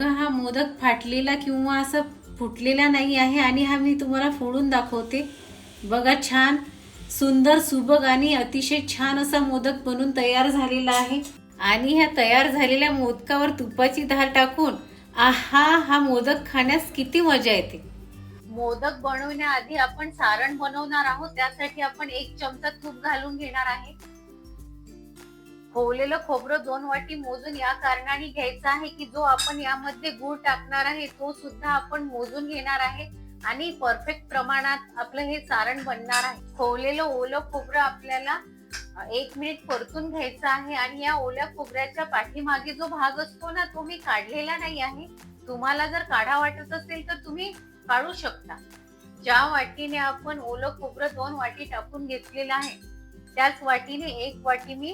हा मोदक फाटलेला किंवा असा फुटलेला नाही आहे आणि हा मी तुम्हाला फोडून दाखवते. बघा छान सुंदर सुबक आणि अतिशय छान असा मोदक बनून तयार झालेला आहे. आणि ह्या तयार झालेल्या मोदकावर तुपाची धार टाकून आहा हा मोदक खाण्यास किती मजा येते. मोदक बनवण्याआधी आपण सारण बनवणार आहोत त्यासाठी आपण एक चमचा तूप घालून घेणार आहे. खोवलेलं खोबरं दोन वाटी मोजून या कारणाने घ्यायचं आहे की जो आपण यामध्ये गूळ टाकणार आहे तो सुद्धा आपण मोजून घेणार आहे आणि परफेक्ट प्रमाणात आपलं हे सारण बनणार आहे. खोवलेलं ओलं खोबरं आपल्याला एक मिनिट परतून घ्यायचं आहे आणि या ओल्या खोबऱ्याच्या पाठीमागे जो भाग असतो ना तो मी काढलेला नाही आहे. तुम्हाला जर काढा वाटत असेल तर तुम्ही काढू शकता. ज्या वाटीने आपण ओलं खोबरं दोन वाटी टाकून घेतलेलं आहे त्याच वाटीने एक वाटी मी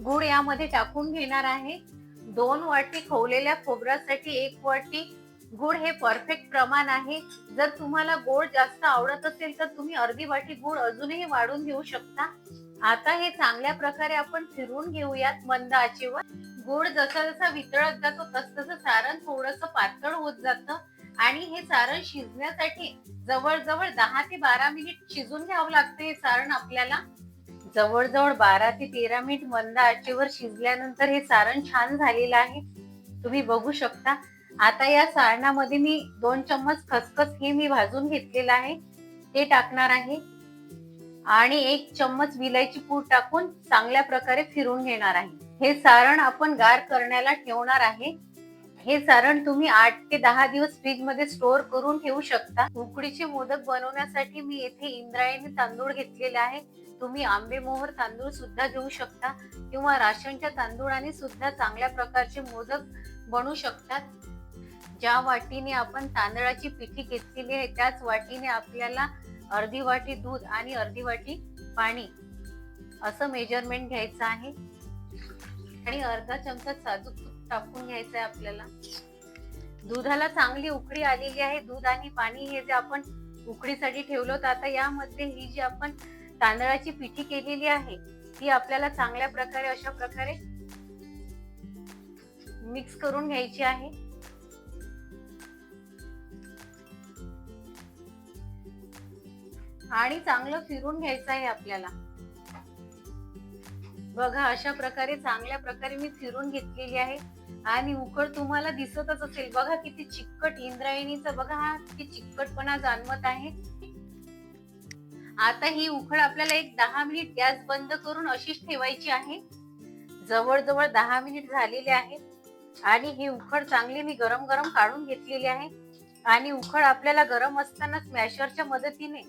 गुळ यामध्ये टाकून घेणार आहे. दोन वाटी खवलेल्या खोबऱ्यासाठी एक वाटी गुळ हे परफेक्ट प्रमाण आहे. जर तुम्हाला गोड जास्त आवडत असेल तर तुम्ही अर्धी वाटी गुळ अजूनही वाढून घेऊ शकता. आता हे चांगल्या प्रकारे आपण फिरवून घेऊयात मंद आचेवर गुळ जसा जसा वितळत जातो तस तसं सारण थोडस पातळ होत जातं. आणि हे सारण शिजण्यासाठी जवळजवळ दहा ते बारा मिनिट शिजून घ्यावं लागतं हे सारण आपल्याला. जवळजवळ बारा ते तेरा मिनिट मंद आचेवर शिजल्यानंतर हे सारण छान झालेलं आहे. तुम्ही बघू शकता. आता या सारणामध्ये मी दोन चम्मच खसखस हे मी भाजून घेतलेलं आहे. ते टाकणार आहे. आणि एक चम्मच विलायची पूड टाकून चांगल्या प्रकारे फिरून घेणार आहे. हे सारण आपण गार करण्याला ठेवणार आहे. हे सारण तुम्ही आठ ते दहा दिवस फ्रीजमध्ये स्टोअर करून ठेवू शकता. उकडीचे मोदक बनवण्यासाठी मी येथे इंद्रायणी तांदूळ घेतलेले आहे. तुम्ही आंबेमोहर तांदूळ सुद्धा घेऊ शकता किंवा राशनच्या तांदूळाने सुद्धा चांगल्या प्रकारचे मोदक बनू शकतात. ज्या वाटीने आपण तांदळाची पिठी घेतलेली आहे त्याच वाटीने आपल्याला अर्धी वाटी दूध आणि अर्धी वाटी पाणी असं मेजरमेंट घ्यायचं आहे. आणि अर्धा चमचा साजूक तूप टाकून घ्यायचं आहे आपल्याला. दुधाला चांगली उकळी आलेली आहे. दूध आणि पाणी हे जे आपण उकडीसाठी ठेवलं होतं आता यामध्ये ही जी आपण तांदळाची पिठी केलेली आहे ती आपल्याला चांगल्या प्रकारे अशा प्रकारे मिक्स करून घ्यायची आहे. आणि चांगलं फिरून घ्यायचं आहे आपल्याला. बघा अशा प्रकारे चांगल्या प्रकारे मी फिरून घेतलेली आहे. आणि उकड तुम्हाला दिसतच असेल. बघा किती चिकट इंद्रायणीचा बघा हा किती चिकटपणा जाणवत आहे. आता ही उखळ आपल्याला एक दहा मिनिट गॅस बंद करून अशीच ठेवायची आहे. जवळजवळ दहा मिनिट झालेले आहेत. आणि ही उखळ चांगली मी गरम गरम काढून घेतलेली आहे. आणि उखळ आपल्याला गरम असताना स्मॅशरच्या मदतीने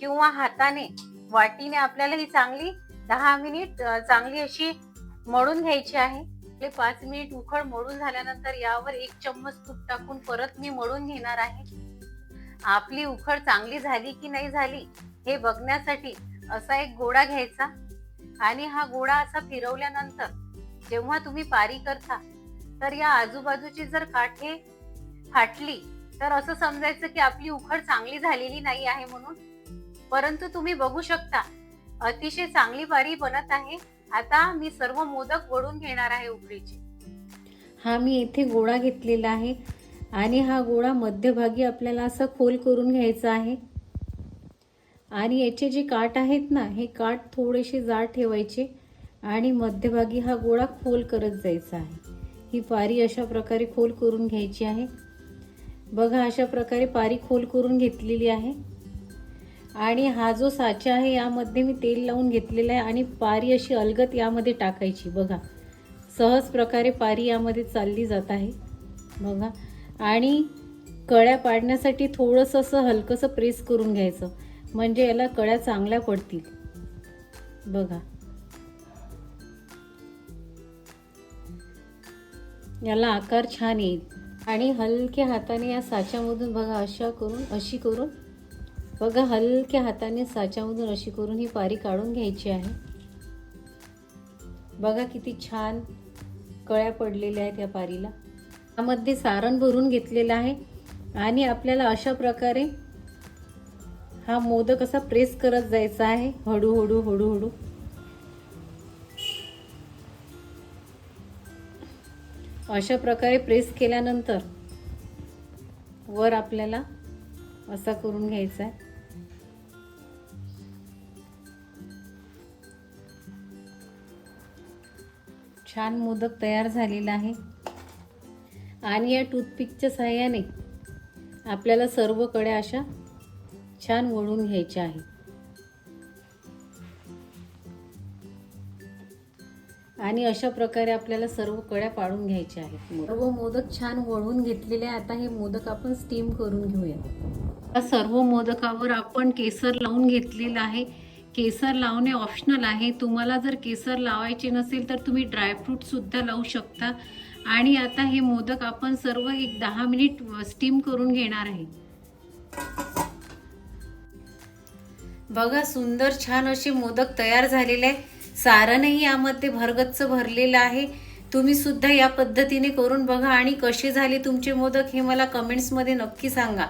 किंवा हाताने वाटीने आपल्याला ही चांगली दहा मिनिट चांगली अशी मळून घ्यायची आहे. आपले पाच मिनिट उखळ मळून झाल्यानंतर यावर एक चम्मच तूप टाकून परत मी मळून घेणार आहे. आपली उखळ चांगली झाली की नाही झाली हे बघण्यासाठी असा एक गोळा घ्यायचा. आणि हा गोळा असा फिरवल्यानंतर जेव्हा तुम्ही पारी करता तर या आजूबाजूची जर काठे फाटली तर असं समजायचं की आपली उखड चांगली झालेली नाही आहे म्हणून. परंतु तुम्ही बघू शकता अतिशय चांगली पारी बनत आहे. आता मी सर्व मोदक वळून घेणार आहे उकडीचे. हा मी येथे गोळा घेतलेला आहे. आणि हा गोळा मध्यभागी आपल्याला असा खोल करून घ्यायचा आहे. आणि याचे जे काठ आहेत ना हे काठ थोडेसे जाड ठेवायचे आणि मध्यभागी हा गोळा खोल करत जायचा आहे. ही पारी अशा प्रकारे खोल करून घ्यायची आहे. बघा अशा प्रकारे पारी खोल करून घेतलेली आहे. आणि हा जो साचा आहे यामध्ये मी तेल लावून घेतलेला आहे आणि पारी अशी अलगत यामध्ये टाकायची. बघा सहज प्रकारे पारी यामध्ये चालली जात आहे. बघा आणि कळ्या पाडण्यासाठी थोडंसं असं हलकंसं प्रेस करून घ्यायचं. म्हणजे याला कळ्या चांगल्या पडतील. बघा. याला आकार छान येईल. आणि हलक्या हाताने या साच्यामधून बघा अशा करून अशी करून. बघा हलक्या हाताने साच्यामधून अशी करून ही पारी काढून घ्यायची आहे. बघा किती छान कळ्या पडलेल्या आहेत या पारीला. त्यामध्ये सारण भरून घेतलेलं आहे. आणि आपल्याला अशा प्रकारे हा मोदक असा प्रेस करत जायचा आहे. हळूहळू हळूहळू अशा प्रकारे प्रेस केल्यानंतर वर आपल्याला असा करून घ्यायचा आहे. छान मोदक तयार झालेला आहे. आणि या टूथपिकच्या सहाय्याने आपल्याला सर्व कड्या अशा छान वळून घ्यायच्या आहे आणि अशा प्रकारे आपल्याला सर्व कड्या पाडून घ्यायच्या आहेत. सर्व मोदक छान वळून घेतलेले आहे आता हे मोदक आपण स्टीम करून घेऊया. या सर्व मोदकावर आपण केसर लावून घेतलेलं आहे. केसर लावणे ऑप्शनल आहे. तुम्हाला जर केसर लावायचे नसेल तर तुम्ही ड्रायफ्रूट सुद्धा लावू शकता. आणि आता हे मोदक आपण सर्व एक दहा मिनिट स्टीम करून घेणार आहे. बघा सुंदर छान असे मोदक तयार झालेले आहे सारणही यामध्ये भरगच्च भरलेलं आहे. तुम्ही सुद्धा या पद्धतीने करून बघा आणि कसे झाले तुमचे मोदक हे मला कमेंट्समध्ये नक्की सांगा.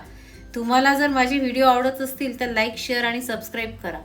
तुम्हाला जर माझे व्हिडिओ आवडत असतील तर लाईक शेअर आणि सबस्क्राईब करा.